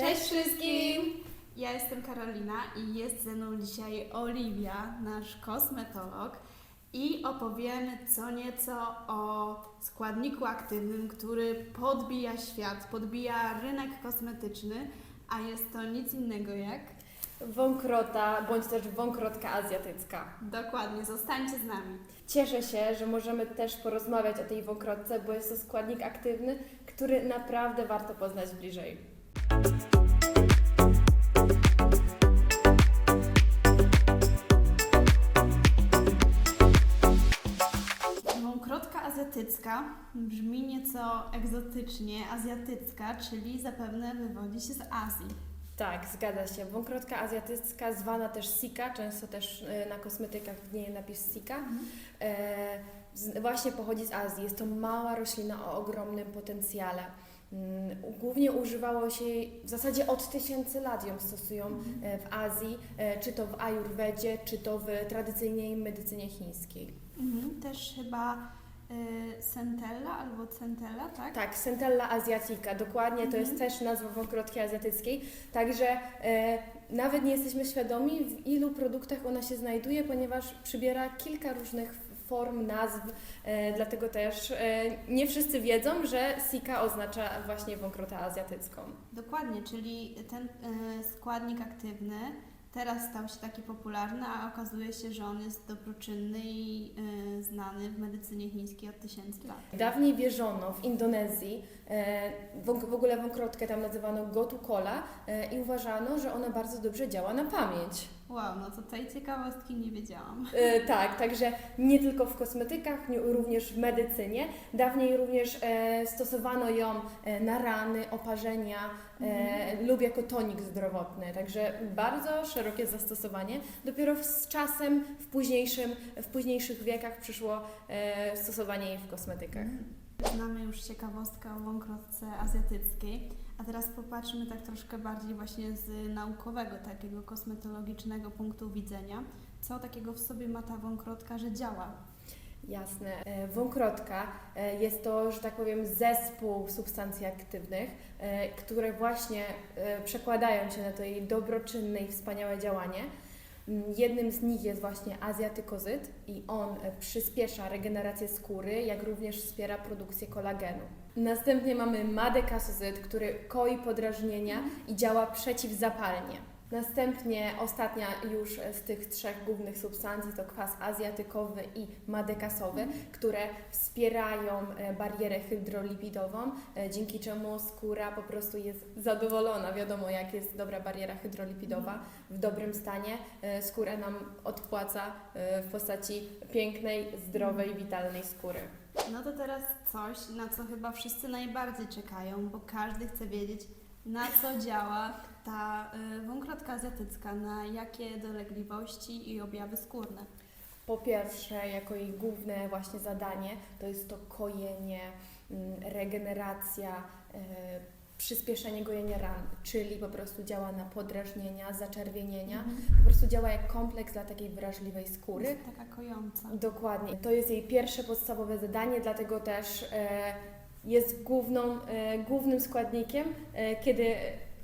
Cześć wszystkim! Ja jestem Karolina i jest ze mną dzisiaj Oliwia, nasz kosmetolog i opowiemy co nieco o składniku aktywnym, który podbija świat, podbija rynek kosmetyczny, a jest to nic innego jak... Wąkrota, bądź też wąkrotka azjatycka. Dokładnie, zostańcie z nami. Cieszę się, że możemy też porozmawiać o tej wąkrotce, bo jest to składnik aktywny, który naprawdę warto poznać bliżej. Mąkrotka azjatycka brzmi nieco egzotycznie, azjatycka, czyli zapewne wywodzi się z Azji. Tak, zgadza się. Wąkrotka azjatycka, zwana też sika, często też e, na kosmetykach widnieje napis sika, e, z, właśnie pochodzi z Azji. Jest to mała roślina o ogromnym potencjale. Mm, Głównie używało się jej, w zasadzie od tysięcy lat ją stosują e, w Azji, e, czy to w ajurwedzie, czy to w tradycyjnej medycynie chińskiej. Mhm, też chyba y, centella albo centella, tak? Tak, Centella asiatica, dokładnie, to jest też nazwa wąkrotki azjatyckiej. Także e, nawet nie jesteśmy świadomi, w ilu produktach ona się znajduje, ponieważ przybiera kilka różnych form, nazw, e, dlatego też e, nie wszyscy wiedzą, że sika oznacza właśnie wąkrotę azjatycką. Dokładnie, czyli ten y, składnik aktywny teraz stał się taki popularny, a okazuje się, że on jest dobroczynny i y, znany w medycynie chińskiej od tysięcy lat. Dawniej wierzono w Indonezji, e, w w ogóle wąkrotkę tam nazywano gotu kola e, i uważano, że ona bardzo dobrze działa na pamięć. Wow, no to tej ciekawostki nie wiedziałam. E, tak, także nie tylko w kosmetykach, nie, również w medycynie. Dawniej również e, stosowano ją e, na rany, oparzenia e, lub jako tonik zdrowotny, także bardzo szerokie zastosowanie. Dopiero z czasem, w, późniejszym, w późniejszych wiekach przyszło e, stosowanie jej w kosmetykach. Znamy już ciekawostkę o wąkrotce azjatyckiej, a teraz popatrzmy tak troszkę bardziej właśnie z naukowego, takiego kosmetologicznego punktu widzenia. Co takiego w sobie ma ta wąkrotka, że działa? Jasne. E, Wąkrotka e, jest to, że tak powiem, zespół substancji aktywnych, e, które właśnie przekładają się na to jej dobroczynne i wspaniałe działanie. Mm, Jednym z nich jest właśnie azjatykozyt i on e, przyspiesza regenerację skóry, jak również wspiera produkcję kolagenu. Następnie mamy madekasozyt, który koi podrażnienia i działa przeciwzapalnie. Następnie ostatnia już z tych trzech głównych substancji to kwas azjatykowy i madekasowy, które wspierają e, barierę hydrolipidową, e, dzięki czemu skóra po prostu jest zadowolona. Wiadomo, jak jest dobra bariera hydrolipidowa w dobrym stanie, e, skóra nam odpłaca w postaci pięknej, zdrowej, witalnej skóry. No to teraz coś, na co chyba wszyscy najbardziej czekają, bo każdy chce wiedzieć, na co działa ta y, wąkrotka azjatycka, na jakie dolegliwości i objawy skórne. Po pierwsze, jako jej główne właśnie zadanie, to jest to kojenie, mm, regeneracja, e, przyspieszenie gojenia ran, czyli po prostu działa na podrażnienia, zaczerwienienia, po prostu działa jak kompleks dla takiej wrażliwej skóry. Jest taka kojąca. Dokładnie. To jest jej pierwsze podstawowe zadanie, dlatego też e, jest główną, e, głównym składnikiem, e, kiedy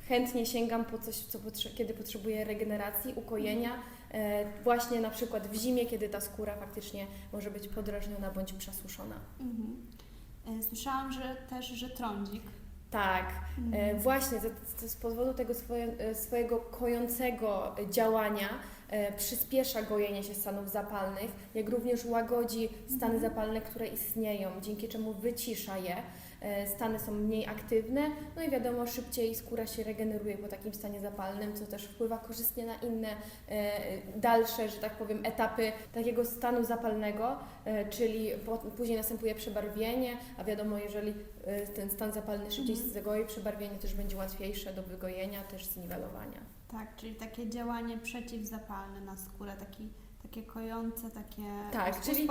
chętnie sięgam po coś, co potrze- kiedy potrzebuję regeneracji, ukojenia, e, właśnie na przykład w zimie, kiedy ta skóra faktycznie może być podrażniona bądź przasuszona. Mhm. Słyszałam, że też, że trądzik. Tak, Mhm. właśnie z, z powodu tego swoje, swojego kojącego działania przyspiesza gojenie się stanów zapalnych, jak również łagodzi stany Mhm. zapalne, które istnieją, dzięki czemu wycisza je. E, Stany są mniej aktywne, no i wiadomo, szybciej skóra się regeneruje po takim stanie zapalnym, co też wpływa korzystnie na inne e, dalsze, że tak powiem, etapy takiego stanu zapalnego, e, czyli później następuje przebarwienie, a wiadomo, jeżeli e, ten stan zapalny szybciej Mhm. się zagoi, przebarwienie też będzie łatwiejsze do wygojenia, też zniwelowania. Tak, czyli takie działanie przeciwzapalne na skórę, taki, takie kojące, takie Tak, czyli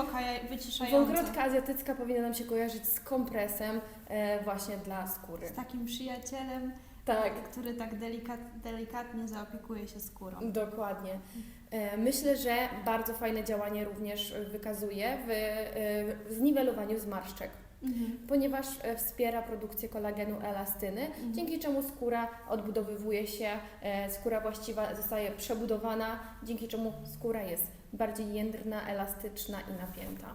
wyciszające. Wągrotka azjatycka powinna nam się kojarzyć z kompresem e, właśnie dla skóry. Z takim przyjacielem, Tak, który tak delikat, delikatnie zaopiekuje się skórą. Dokładnie. E, Myślę, że bardzo fajne działanie również wykazuje w, e, w zniwelowaniu zmarszczek. Mhm. ponieważ e, wspiera produkcję kolagenu elastyny, Mhm. dzięki czemu skóra odbudowywuje się, e, skóra właściwa zostaje przebudowana, dzięki czemu skóra jest bardziej jędrna, elastyczna i napięta.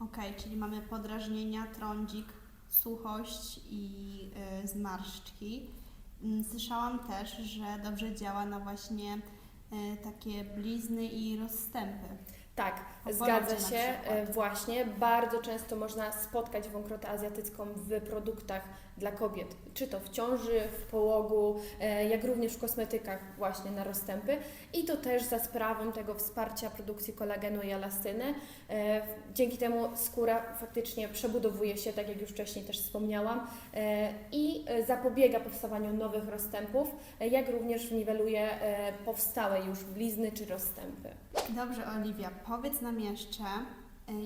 Okej, czyli mamy podrażnienia, trądzik, suchość i y, zmarszczki. Mm, Słyszałam też, że dobrze działa na właśnie y, takie blizny i rozstępy. Tak, zgadza się. e, Właśnie bardzo często można spotkać wąkrotę azjatycką w produktach dla kobiet, czy to w ciąży, w połogu, e, jak również w kosmetykach właśnie na rozstępy i to też za sprawą tego wsparcia produkcji kolagenu i elastyny. E, Dzięki temu skóra faktycznie przebudowuje się, tak jak już wcześniej też wspomniałam, e, i zapobiega powstawaniu nowych rozstępów, jak również niweluje powstałe już blizny czy rozstępy. Dobrze, Oliwia, powiedz nam jeszcze,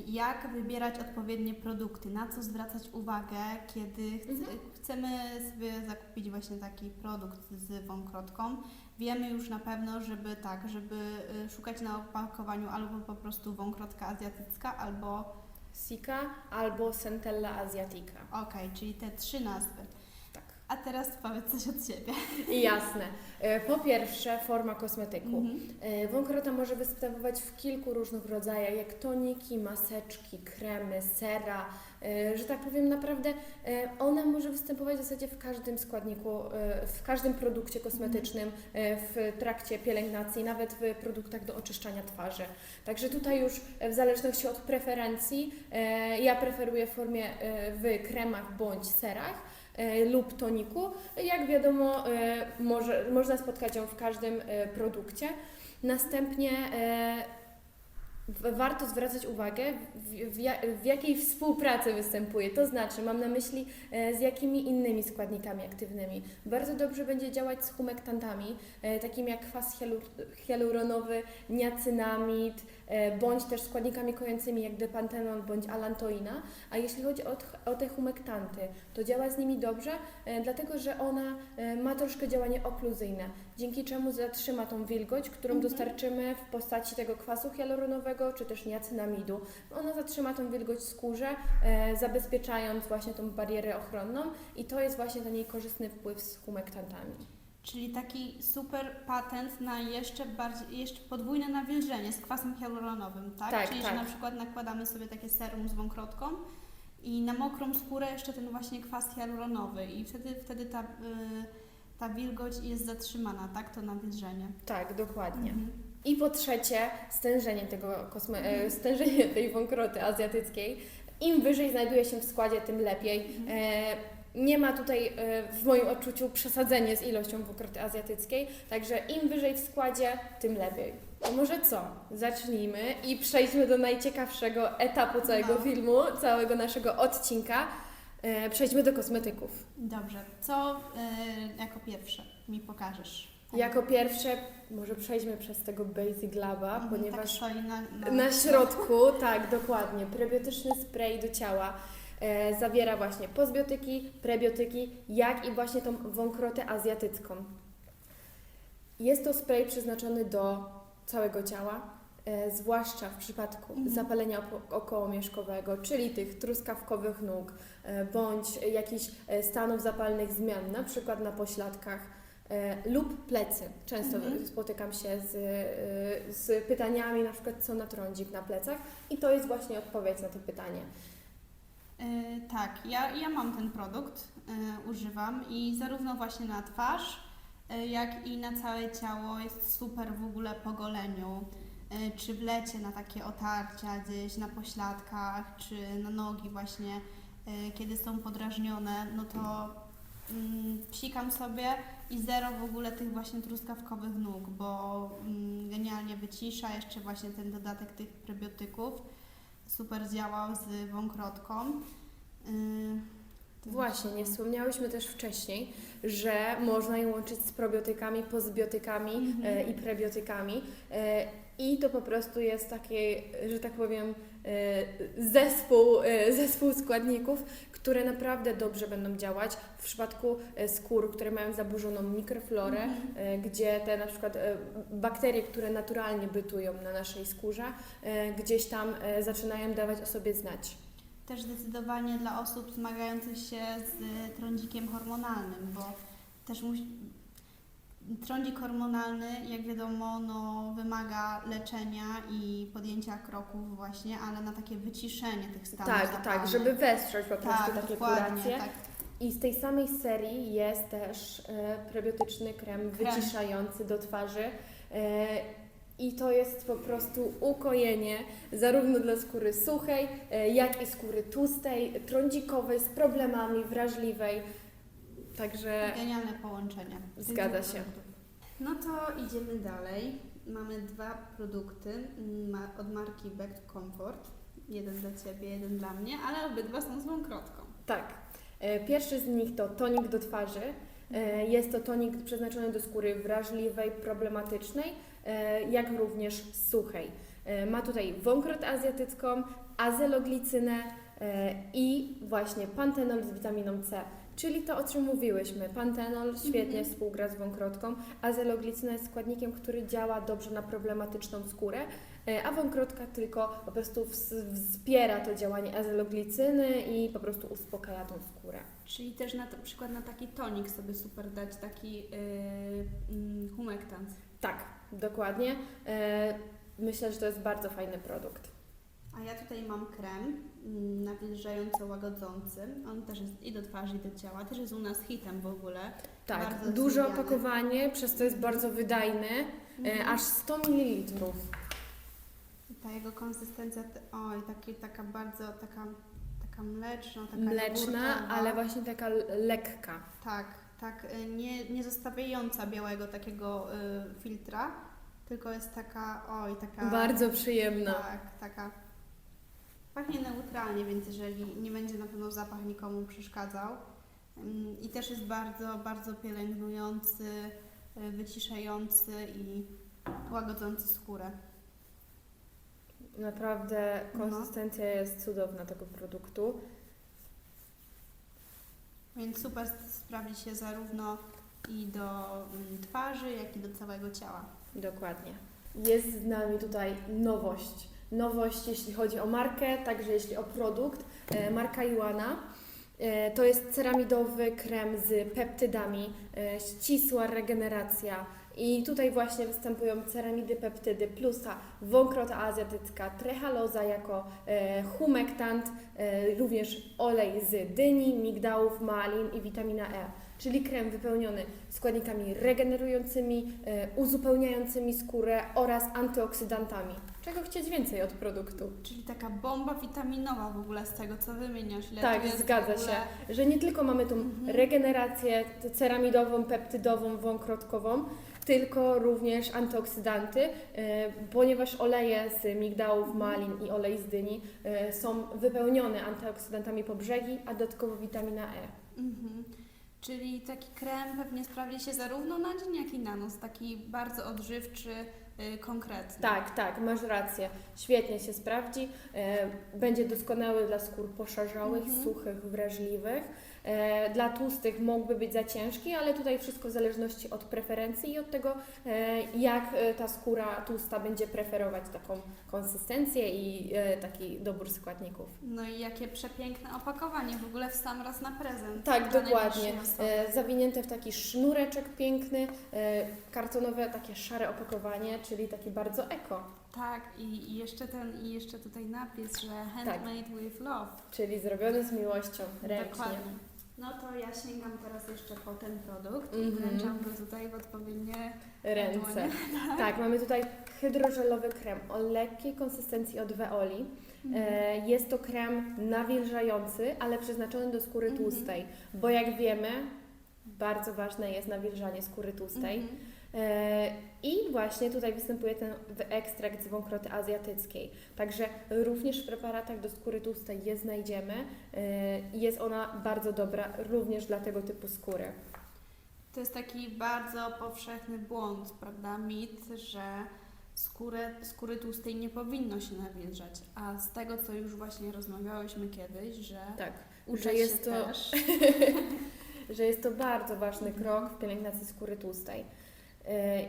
jak wybierać odpowiednie produkty, na co zwracać uwagę, kiedy chce, Mhm. chcemy sobie zakupić właśnie taki produkt z wąkrotką. Wiemy już na pewno, żeby tak, żeby y, szukać na opakowaniu albo po prostu wąkrotka azjatycka, albo Sika albo Centella asiatica. okej, czyli te trzy nazwy. A teraz powiedz coś od siebie. Jasne. E, Po pierwsze, forma kosmetyku. Mhm. E, Wąkrota może występować w kilku różnych rodzajach, jak toniki, maseczki, kremy, sera, e, że tak powiem, naprawdę ona może występować w zasadzie w każdym składniku, w każdym produkcie kosmetycznym, w trakcie pielęgnacji, nawet w produktach do oczyszczania twarzy. Także tutaj już w zależności od preferencji, ja preferuję w formie w kremach bądź serach lub toniku. Jak wiadomo, e, może, można spotkać ją w każdym e, produkcie. Następnie e, warto zwracać uwagę, w, w, w jakiej współpracy występuje. To znaczy, mam na myśli e, z jakimi innymi składnikami aktywnymi. Bardzo dobrze będzie działać z humektantami, e, takimi jak kwas hialu, hialuronowy, niacynamid, e, bądź też składnikami kojącymi jak depantenon bądź alantoina. A jeśli chodzi o, o te humektanty, to działa z nimi dobrze, e, dlatego że ona ma troszkę działanie okluzyjne, dzięki czemu zatrzyma tą wilgoć, którą Mhm. dostarczymy w postaci tego kwasu hialuronowego czy też niacynamidu. Ona zatrzyma tą wilgoć w skórze, e, zabezpieczając właśnie tą barierę ochronną i to jest właśnie ten jej korzystny wpływ z humektantami. Czyli taki super patent na jeszcze bardziej, jeszcze podwójne nawilżenie z kwasem hialuronowym, tak? Tak, Czyli tak. że na przykład nakładamy sobie takie serum z wąkrotką i na mokrą skórę jeszcze ten właśnie kwas hialuronowy i wtedy, wtedy ta, y, ta wilgoć jest zatrzymana, tak? To nawilżenie. Tak, dokładnie. Mhm. I po trzecie, stężenie tego kosme- e, stężenie tej wąkroty azjatyckiej. Im wyżej znajduje się w składzie, tym lepiej. E, nie ma tutaj e, w moim odczuciu przesadzenie z ilością wąkroty azjatyckiej, także im wyżej w składzie, tym lepiej. To może co? Zacznijmy i przejdźmy do najciekawszego etapu całego No. filmu, całego naszego odcinka. E, przejdźmy do kosmetyków. Dobrze. Co y, jako pierwsze mi pokażesz? Jako pierwsze, może przejdźmy przez tego Basic Laba, Mhm, ponieważ Tak na, na, Na środku, tak, dokładnie. Prebiotyczny spray do ciała e, zawiera właśnie pozbiotyki, prebiotyki, jak i właśnie tą wąkrotę azjatycką. Jest to spray przeznaczony do całego ciała, e, zwłaszcza w przypadku Mhm. zapalenia okołomieszkowego, czyli tych truskawkowych nóg, e, bądź jakichś e, stanów zapalnych zmian, na przykład na pośladkach e, lub plecy. Często Mhm. spotykam się z, e, z pytaniami, na przykład co na trądzik na plecach i to jest właśnie odpowiedź na to pytanie. Y, tak, ja, ja mam ten produkt, y, używam i zarówno właśnie na twarz, y, jak i na całe ciało jest super w ogóle po goleniu. Y, czy w lecie na takie otarcia gdzieś na pośladkach, czy na nogi właśnie, y, kiedy są podrażnione, no to mm, psikam sobie i zero w ogóle tych właśnie truskawkowych nóg, bo mm, genialnie wycisza jeszcze właśnie ten dodatek tych prebiotyków super działał z wąkrotką. Yy, Właśnie, nie wspomniałyśmy też wcześniej, że można je łączyć z probiotykami, pozbiotykami Mhm. e, i prebiotykami. I to po prostu jest taki, że tak powiem, e, zespół, e, zespół składników, które naprawdę dobrze będą działać w przypadku e, skór, które mają zaburzoną mikroflorę, e, gdzie te na przykład bakterie, które naturalnie bytują na naszej skórze, gdzieś tam zaczynają dawać o sobie znać. też zdecydowanie dla osób zmagających się z trądzikiem hormonalnym, bo też musi... Trądzik hormonalny, jak wiadomo, no, wymaga leczenia i podjęcia kroków właśnie, ale na takie wyciszenie tych stanów Tak, zapalnych. tak, żeby wesprzeć po prostu tak, takie kuracje. tak. I z tej samej serii jest też e, prebiotyczny krem, Krem. wyciszający do twarzy. E, I to jest po prostu ukojenie zarówno dla skóry suchej, e, jak i skóry tłustej, trądzikowej, z problemami, wrażliwej. Także Genialne połączenie. Zgadza się. No to idziemy dalej. Mamy dwa produkty mm, ma- od marki Back to Comfort. Jeden dla Ciebie, jeden dla mnie, ale obydwa są z krotką. tak. E, Pierwszy z nich to tonik do twarzy. E, Jest to tonik przeznaczony do skóry wrażliwej, problematycznej, e, jak również suchej. E, Ma tutaj wąkrot azjatycką, azeloglicynę e, i właśnie pantenol z witaminą C. Czyli to, o czym mówiłyśmy. Pantenol świetnie Mhm. współgra z wąkrotką, azeloglicyna jest składnikiem, który działa dobrze na problematyczną skórę, e, a wąkrotka tylko po prostu ws- wspiera to działanie azeloglicyny i po prostu uspokaja tą skórę. Czyli też na przykład na taki tonik sobie super dać, taki yy, mm, humektant. Tak, dokładnie. E, Myślę, że to jest bardzo fajny produkt. A ja tutaj mam krem mm, nawilżająco łagodzący. On też jest i do twarzy, i do ciała. Też jest u nas hitem w ogóle. Tak, Bardzo duże opakowanie, przez to jest bardzo wydajny, e, Mhm. aż 100 ml. I Ta jego konsystencja, te- oj, taki, taka bardzo, taka, taka mleczna, taka Mleczna, ale właśnie taka lekka. Tak, tak, y, nie, nie zostawiająca białego takiego y, filtra, tylko jest taka, oj, taka... Bardzo przyjemna. Tak, taka... Pachnie neutralnie, więc jeżeli nie będzie na pewno zapach nikomu przeszkadzał. Ym, I też jest bardzo, bardzo pielęgnujący, y, wyciszający i łagodzący skórę. Naprawdę No. konsystencja jest cudowna tego produktu. Więc super sprawdzi się zarówno i do mm, twarzy, jak i do całego ciała. Dokładnie. Jest z nami tutaj nowość. Nowość, jeśli chodzi o markę, także jeśli o produkt. E, Marka Iwana. E, To jest ceramidowy krem z peptydami, e, ścisła regeneracja. I tutaj właśnie występują ceramidy, peptydy, plus ta wąkrota azjatycka, trehaloza jako humektant, również olej z dyni, migdałów, malin i witamina E. Czyli krem wypełniony składnikami regenerującymi, uzupełniającymi skórę oraz antyoksydantami. Czego chcieć więcej od produktu? Czyli taka bomba witaminowa w ogóle z tego, co wymieniasz. Ile Tak, zgadza ogóle... się. Że nie tylko mamy tą Mhm. regenerację ceramidową, peptydową, wąkrotkową, tylko również antyoksydanty, e, ponieważ oleje z migdałów, malin i olej z dyni e, są wypełnione antyoksydantami po brzegi, a dodatkowo witamina E. Mhm. Czyli taki krem pewnie sprawdzi się zarówno na dzień, jak i na noc. Taki bardzo odżywczy, konkretny. Tak, tak, masz rację. Świetnie się sprawdzi. E, będzie doskonały dla skór poszarzałych, Mhm. suchych, wrażliwych. E, dla tłustych mógłby być za ciężki, ale tutaj wszystko w zależności od preferencji i od tego, e, jak e, ta skóra tłusta będzie preferować taką konsystencję i taki dobór składników. No i jakie przepiękne opakowanie, w ogóle w sam raz na prezent. Tak, dokładnie. zawinięte w taki sznureczek piękny, kartonowe takie szare opakowanie, czyli taki bardzo eko. Tak, i, jeszcze ten, i jeszcze tutaj napis, że handmade with love. Czyli zrobione z miłością, ręcznie. Dokładnie. No to ja sięgam teraz jeszcze po ten produkt i Mhm. wręczam go tutaj w odpowiednie Ręce. dłonie. Tak, mamy tutaj hydrożelowy krem o lekkiej konsystencji od Veoli. Mhm. E, jest to krem nawilżający, ale przeznaczony do skóry Mhm. tłustej, bo jak wiemy, bardzo ważne jest nawilżanie skóry tłustej. E, I właśnie tutaj występuje ten ekstrakt z wąkroty azjatyckiej. Także również w preparatach do skóry tłustej je znajdziemy i jest ona bardzo dobra również dla tego typu skóry. To jest taki bardzo powszechny błąd, prawda? Mit, że skórę, skóry tłustej nie powinno się nawilżać. A z tego, co już właśnie rozmawiałyśmy kiedyś, że Tak, że jest to że jest to bardzo ważny krok w pielęgnacji skóry tłustej.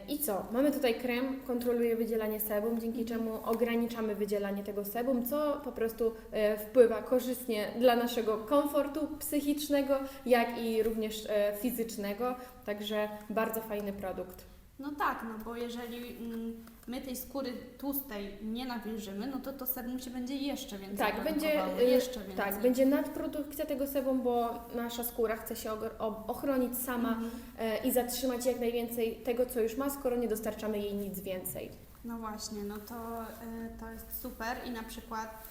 I co? Mamy tutaj krem, kontroluje wydzielanie sebum, dzięki czemu ograniczamy wydzielanie tego sebum, co po prostu e, wpływa korzystnie dla naszego komfortu psychicznego, jak i również e, fizycznego. Także bardzo fajny produkt. No tak, no bo jeżeli mm, my tej skóry tłustej nie nawilżymy, no to to serum się będzie jeszcze więcej Tak, będzie, produkowało, y, jeszcze więcej. tak, będzie nadprodukcja tego sebum, bo nasza skóra chce się o- ochronić sama Mhm. e, i zatrzymać jak najwięcej tego, co już ma, skoro nie dostarczamy jej nic więcej. No właśnie, no to, y, to jest super i na przykład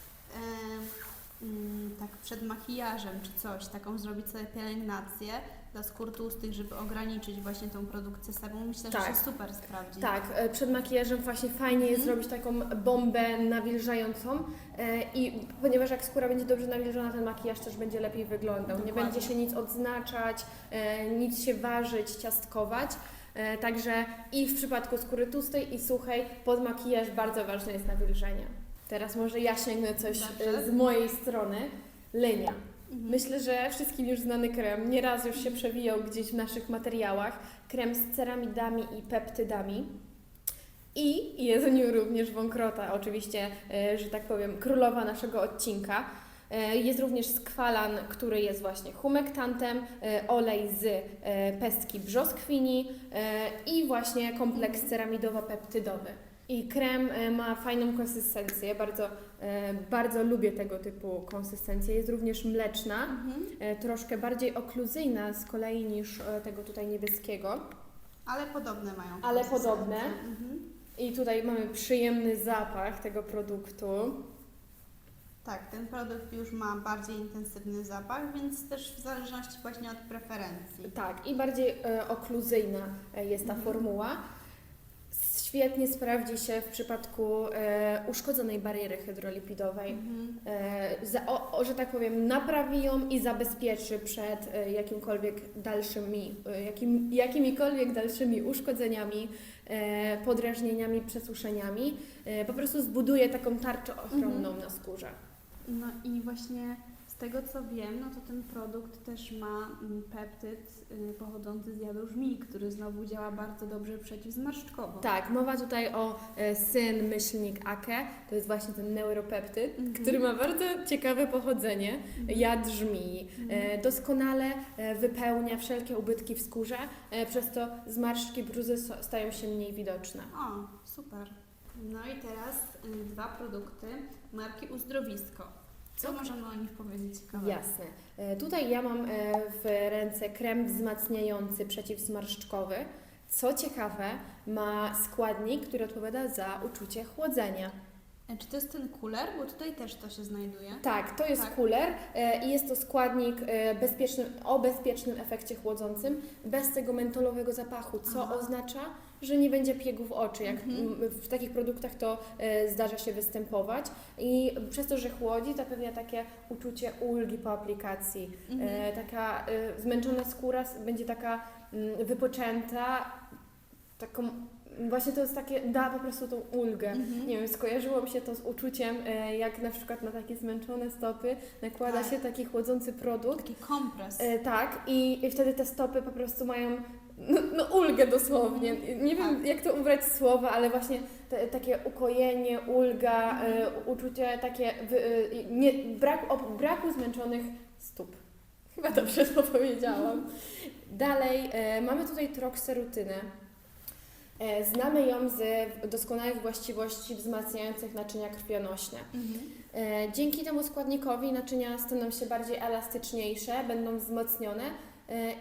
y, mm, tak przed makijażem czy coś, taką zrobić sobie pielęgnację dla skór tłustych, żeby ograniczyć właśnie tą produkcję sebum, myślę, Tak. że się super sprawdzi. Tak, e, przed makijażem właśnie fajnie jest Mhm. zrobić taką bombę nawilżającą e, i ponieważ jak skóra będzie dobrze nawilżona, ten makijaż też będzie lepiej wyglądał. Nie Dokładnie. będzie się nic odznaczać, e, nic się ważyć, ciastkować. Także i w przypadku skóry tłustej i suchej pod makijaż bardzo ważne jest nawilżenie. Teraz może ja sięgnę coś Dobrze. z mojej strony. Lynia. Myślę, że wszystkim już znany krem. Nieraz już się przewijał gdzieś w naszych materiałach. Krem z ceramidami i peptydami. I jest w nim również wąkrota, oczywiście, e, że tak powiem, królowa naszego odcinka. E, Jest również skwalan, który jest właśnie humektantem, e, olej z pestki brzoskwini i właśnie kompleks ceramidowo-peptydowy. I krem e, ma fajną konsystencję, bardzo, e, bardzo lubię tego typu konsystencję. Jest również mleczna, Mhm. e, troszkę bardziej okluzyjna z kolei niż tego tutaj niebieskiego. Ale podobne mają. Ale podobne. Mhm. I tutaj mamy przyjemny zapach tego produktu. Tak, ten produkt już ma bardziej intensywny zapach, więc też w zależności właśnie od preferencji. Tak, i bardziej okluzyjna jest ta Mhm. formuła. Świetnie sprawdzi się w przypadku e, uszkodzonej bariery hydrolipidowej. Mhm. E, za, o, o, że tak powiem, naprawi ją i zabezpieczy przed e, jakimkolwiek dalszymi, e, jakim, jakimikolwiek dalszymi uszkodzeniami, e, podrażnieniami, przesuszeniami. E, po prostu zbuduje taką tarczę ochronną na skórze. No i właśnie tego co wiem, no to ten produkt też ma mm, peptyd y, pochodzący z jadu żmii, który znowu działa bardzo dobrze przeciwzmarszczkowo. Tak, mowa tutaj o e, syn myślnik AKE, to jest właśnie ten neuropeptyd, Mhm. który ma bardzo ciekawe pochodzenie, Mhm. jad żmii. Mhm. E, doskonale e, wypełnia wszelkie ubytki w skórze, e, przez to zmarszczki, bruzy stają się mniej widoczne. O, super. No i teraz y, dwa produkty marki Uzdrowisko. Co możemy o nich powiedzieć ciekawego? Jasne. E, Tutaj ja mam e, w ręce krem wzmacniający przeciwzmarszczkowy. Co ciekawe, ma składnik, który odpowiada za uczucie chłodzenia. E, Czy to jest ten kuler? Bo tutaj też to się znajduje. Tak, to jest Tak. kuler i jest to składnik bezpieczny, o bezpiecznym efekcie chłodzącym, bez tego mentolowego zapachu, co Aha. oznacza, że nie będzie piegów oczy. Jak Mhm. w takich produktach to e, zdarza się występować i przez to, że chłodzi, zapewnia takie uczucie ulgi po aplikacji. Mhm. E, taka e, zmęczona skóra będzie taka wypoczęta, taką, właśnie to jest takie, da po prostu tą ulgę. Mhm. Nie wiem, skojarzyło mi się to z uczuciem, jak na przykład na takie zmęczone stopy nakłada Tak. się taki chłodzący produkt. Taki kompres. Tak, i, i wtedy te stopy po prostu mają no, no ulgę dosłownie. Nie wiem, Tak. jak to ubrać w słowa, ale właśnie te, takie ukojenie, ulga, e, uczucie takie wy, e, nie, brak, o braku zmęczonych stóp. Chyba dobrze to powiedziałam. Dalej, e, mamy tutaj trokserutynę. Znamy ją z doskonałych właściwości wzmacniających naczynia krwionośne. Mhm. Dzięki temu składnikowi naczynia staną się bardziej elastyczniejsze, będą wzmocnione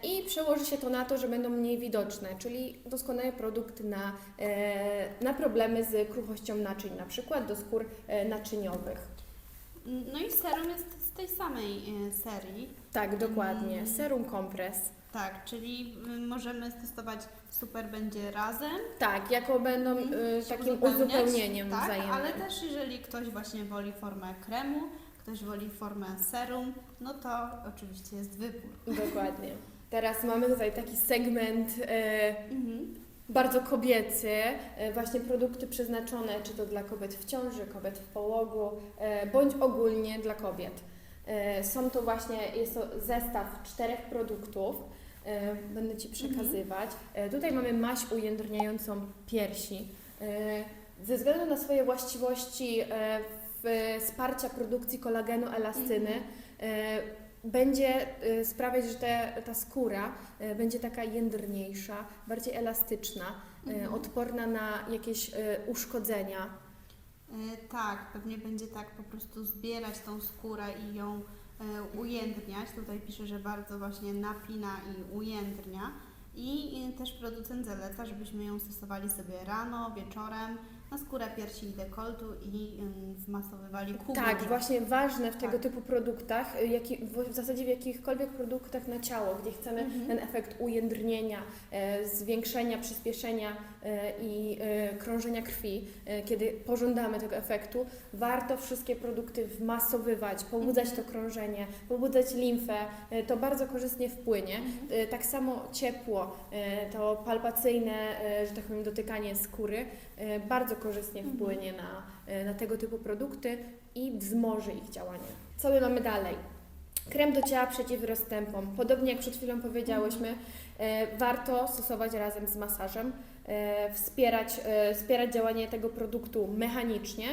i przełoży się to na to, że będą mniej widoczne, czyli doskonały produkt na, e, na problemy z kruchością naczyń, na przykład do skór e, naczyniowych. No i serum jest z tej samej e, serii. Tak, dokładnie. Mm. Serum kompres. Tak, czyli y, możemy stosować super będzie razem. Tak, jako będą e, Mhm. się takim uzupełnieniem tak, wzajemnym. ale też jeżeli ktoś właśnie woli formę kremu, ktoś woli formę serum, no to oczywiście jest wybór. Dokładnie. Teraz mamy tutaj taki segment e, Mhm. bardzo kobiecy, e, właśnie produkty przeznaczone czy to dla kobiet w ciąży, kobiet w połogu, e, bądź ogólnie dla kobiet. E, Są to właśnie, jest to zestaw czterech produktów. e, będę Ci przekazywać. E, Tutaj mamy maść ujędrniającą piersi. Ze względu na swoje właściwości wsparcia produkcji kolagenu, elastyny, e, będzie e, sprawiać, że te, ta skóra e, będzie taka jędrniejsza, bardziej elastyczna, Mhm. odporna na jakieś uszkodzenia. Tak, pewnie będzie tak po prostu zbierać tą skórę i ją ujędrniać. Tutaj pisze, że bardzo właśnie napina i ujędrnia. I też producent zaleca, żebyśmy ją stosowali sobie rano, wieczorem, na skórę piersi i dekoltu i wmasowywali kubek. Tak, właśnie ważne w tego Tak. typu produktach, y, w zasadzie w jakichkolwiek produktach na ciało, gdzie chcemy Mhm. ten efekt ujędrnienia, e, zwiększenia, przyspieszenia e, i e, krążenia krwi, kiedy pożądamy tego efektu, warto wszystkie produkty wmasowywać, pobudzać Mhm. to krążenie, pobudzać limfę, to bardzo korzystnie wpłynie. Mhm. Tak samo ciepło, to palpacyjne, że tak powiem, dotykanie skóry bardzo korzystnie wpłynie na, e, na tego typu produkty i wzmoży ich działanie. Co my mamy dalej? Krem do ciała przeciw rozstępom. Podobnie jak przed chwilą powiedziałyśmy, e, warto stosować razem z masażem, e, wspierać, wspierać działanie tego produktu mechanicznie.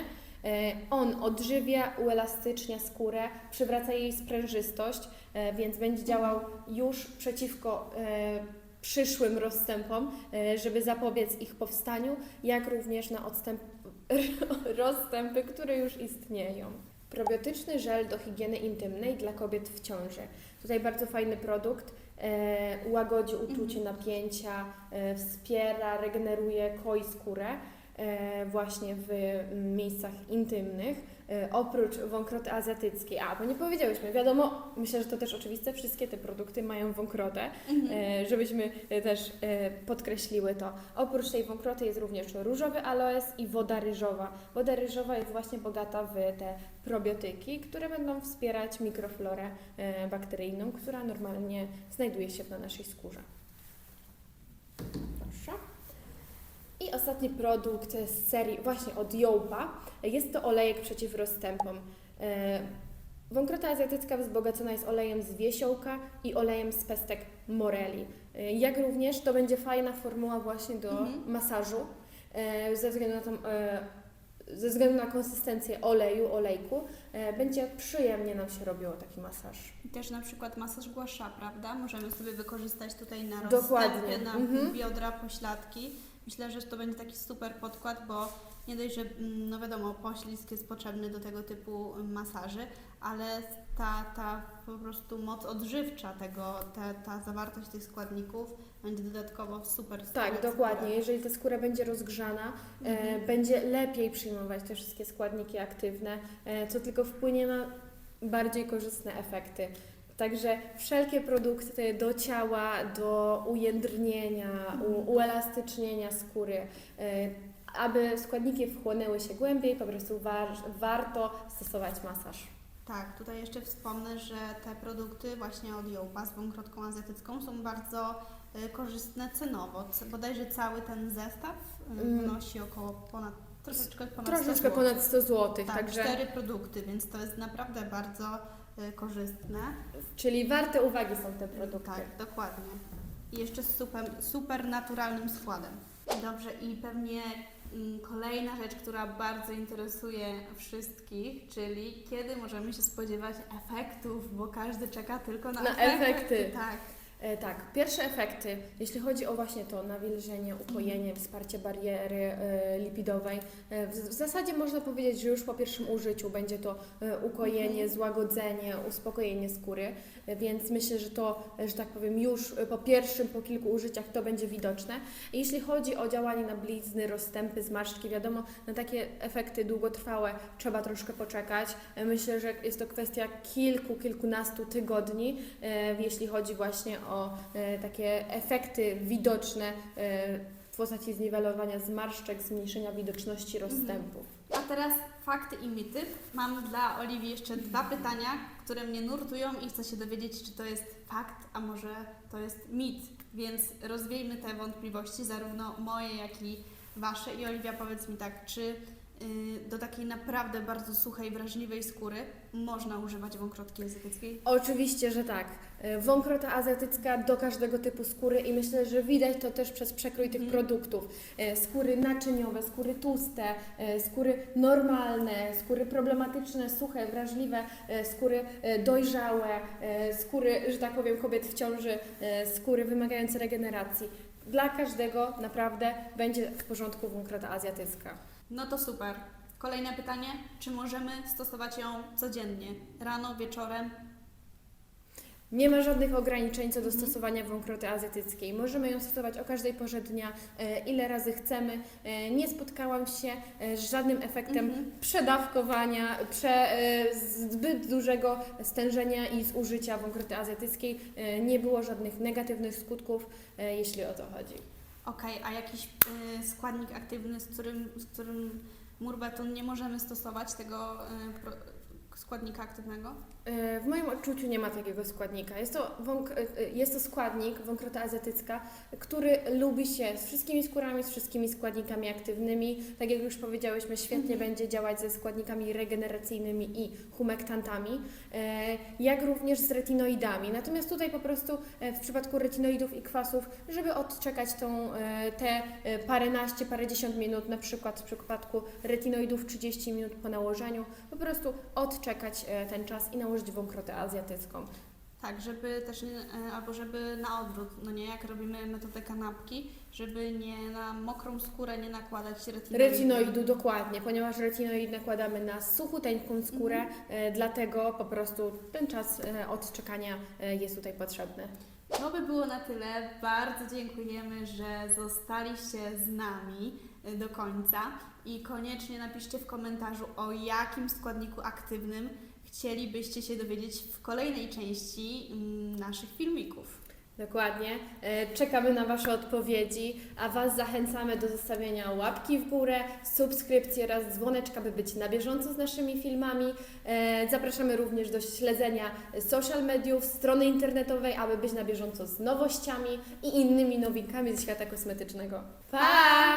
On odżywia, uelastycznia skórę, przywraca jej sprężystość, więc będzie działał już przeciwko przyszłym rozstępom, e, żeby zapobiec ich powstaniu, jak również na odstęp, rozstępy, które już istnieją. Probiotyczny żel do higieny intymnej dla kobiet w ciąży. Tutaj bardzo fajny produkt. E, łagodzi uczucie napięcia, e, wspiera, regeneruje, koi skórę e, właśnie w mm, miejscach intymnych. E, oprócz wąkroty azjatyckiej. A, bo nie powiedziałyśmy, wiadomo, myślę, że to też oczywiste, wszystkie te produkty mają wąkrotę, Mhm. e, żebyśmy e, też podkreśliły to. Oprócz tej wąkroty jest również różowy aloes i woda ryżowa. Woda ryżowa jest właśnie bogata w te probiotyki, które będą wspierać mikroflorę bakteryjną, która normalnie znajduje się na naszej skórze. I ostatni produkt z serii właśnie od Jołpa. Jest to olejek przeciw rozstępom. E, Wąkrota azjatycka wzbogacona jest olejem z wiesiołka i olejem z pestek moreli. E, Jak również to będzie fajna formuła właśnie do Mhm. masażu e, ze względu na tą, ze względu na konsystencję oleju, olejku, będzie przyjemnie nam się robiło taki masaż. I też na przykład masaż głasza, prawda? Możemy sobie wykorzystać tutaj na Dokładnie. rozstępy, na Mhm. biodra, pośladki. Myślę, że to będzie taki super podkład, bo nie dość, że mm, no wiadomo, poślizg jest potrzebny do tego typu mm, masaży, ale ta, ta po prostu moc odżywcza tego, ta, ta zawartość tych składników będzie dodatkowo super Tak, dokładnie. Jeżeli ta skóra będzie rozgrzana, e, Mhm. będzie lepiej przyjmować te wszystkie składniki aktywne, e, co tylko wpłynie na bardziej korzystne efekty. Także wszelkie produkty do ciała, do ujędrnienia, u, uelastycznienia skóry, e, aby składniki wchłonęły się głębiej, po prostu war, warto stosować masaż. Tak, tutaj jeszcze wspomnę, że te produkty właśnie od Jołpa z wąkrotką azjatycką są bardzo y, korzystne cenowo. Bodajże cały ten zestaw y, Mm. wynosi około ponad, troszeczkę ponad 100 Troszeczkę złotych. ponad 100 zł, Tak, także, cztery produkty, więc to jest naprawdę bardzo korzystne. czyli warte uwagi są te produkty. Tak, dokładnie. I jeszcze z super, super naturalnym składem. Dobrze, i pewnie mm, kolejna rzecz, która bardzo interesuje wszystkich, czyli kiedy możemy się spodziewać efektów, bo każdy czeka tylko na, Na efekty. Tak. E, tak, pierwsze efekty, jeśli chodzi o właśnie to nawilżenie, ukojenie, wsparcie bariery e, lipidowej, e, w, zasadzie można powiedzieć, że już po pierwszym użyciu będzie to ukojenie, Mhm. złagodzenie, uspokojenie skóry, więc myślę, że to, że tak powiem, już po pierwszym, po kilku użyciach to będzie widoczne. Jeśli chodzi o działanie na blizny, rozstępy, zmarszczki, wiadomo, na takie efekty długotrwałe trzeba troszkę poczekać. Myślę, że jest to kwestia kilku, kilkunastu tygodni, jeśli chodzi właśnie o e, takie efekty widoczne e, w postaci zniwelowania zmarszczek, zmniejszenia widoczności rozstępów. A teraz fakty i mity. Mam dla Oliwii jeszcze dwa pytania, które mnie nurtują i chcę się dowiedzieć, czy to jest fakt, a może to jest mit. Więc rozwiejmy te wątpliwości, zarówno moje, jak i Wasze. I Oliwia, powiedz mi tak, czy do takiej naprawdę bardzo suchej, wrażliwej skóry można używać wąkrotki azjatyckiej? Oczywiście, że tak. E, Wąkrota azjatycka do każdego typu skóry i myślę, że widać to też przez przekrój tych Mhm. produktów. E, Skóry naczyniowe, skóry tłuste, skóry normalne, skóry problematyczne, suche, wrażliwe, skóry dojrzałe, skóry, że tak powiem, kobiet w ciąży, skóry wymagające regeneracji. Dla każdego naprawdę będzie w porządku wąkrota azjatycka. No to super. Kolejne pytanie, czy możemy stosować ją codziennie? Rano, wieczorem? Nie ma żadnych ograniczeń co do Mhm. stosowania wąkroty azjatyckiej. Możemy ją stosować o każdej porze dnia, e, ile razy chcemy. E, Nie spotkałam się e, z żadnym efektem Mhm. przedawkowania, prze, zbyt dużego stężenia i zużycia wąkroty azjatyckiej. Nie było żadnych negatywnych skutków, jeśli o to chodzi. Okej, a jakiś y, składnik aktywny, z którym, z którym murbatun nie możemy stosować tego y, pro, składnika aktywnego? E, W moim odczuciu nie ma takiego składnika. Jest to, wąk, e, jest to składnik, wąkrota azjatycka, który lubi się z wszystkimi skórami, z wszystkimi składnikami aktywnymi. Tak jak już powiedziałyśmy, świetnie Mhm. będzie działać ze składnikami regeneracyjnymi i humektantami, e, jak również z retinoidami. Natomiast tutaj po prostu e, w przypadku retinoidów i kwasów, żeby odczekać tą, e, te e, paręnaście, parędziesiąt minut, na przykład w przypadku retinoidów 30 minut po nałożeniu, po prostu odczekać e, ten czas i nałożyć wąkrotę azjatycką. Tak, żeby też nie, y, albo żeby na odwrót, no nie, jak robimy metodę kanapki, żeby nie na mokrą skórę nie nakładać retinoidu. Retinoidu dokładnie, ponieważ retinoid nakładamy na suchuteńką skórę, e, dlatego po prostu ten czas e, odczekania e, jest tutaj potrzebny. To by było na tyle. Bardzo dziękujemy, że zostaliście z nami do końca i koniecznie napiszcie w komentarzu o jakim składniku aktywnym chcielibyście się dowiedzieć w kolejnej części mm, naszych filmików. Dokładnie. E, Czekamy na Wasze odpowiedzi, a Was zachęcamy do zostawienia łapki w górę, subskrypcji oraz dzwoneczka, by być na bieżąco z naszymi filmami. E, Zapraszamy również do śledzenia social mediów, strony internetowej, aby być na bieżąco z nowościami i innymi nowinkami ze świata kosmetycznego. Pa!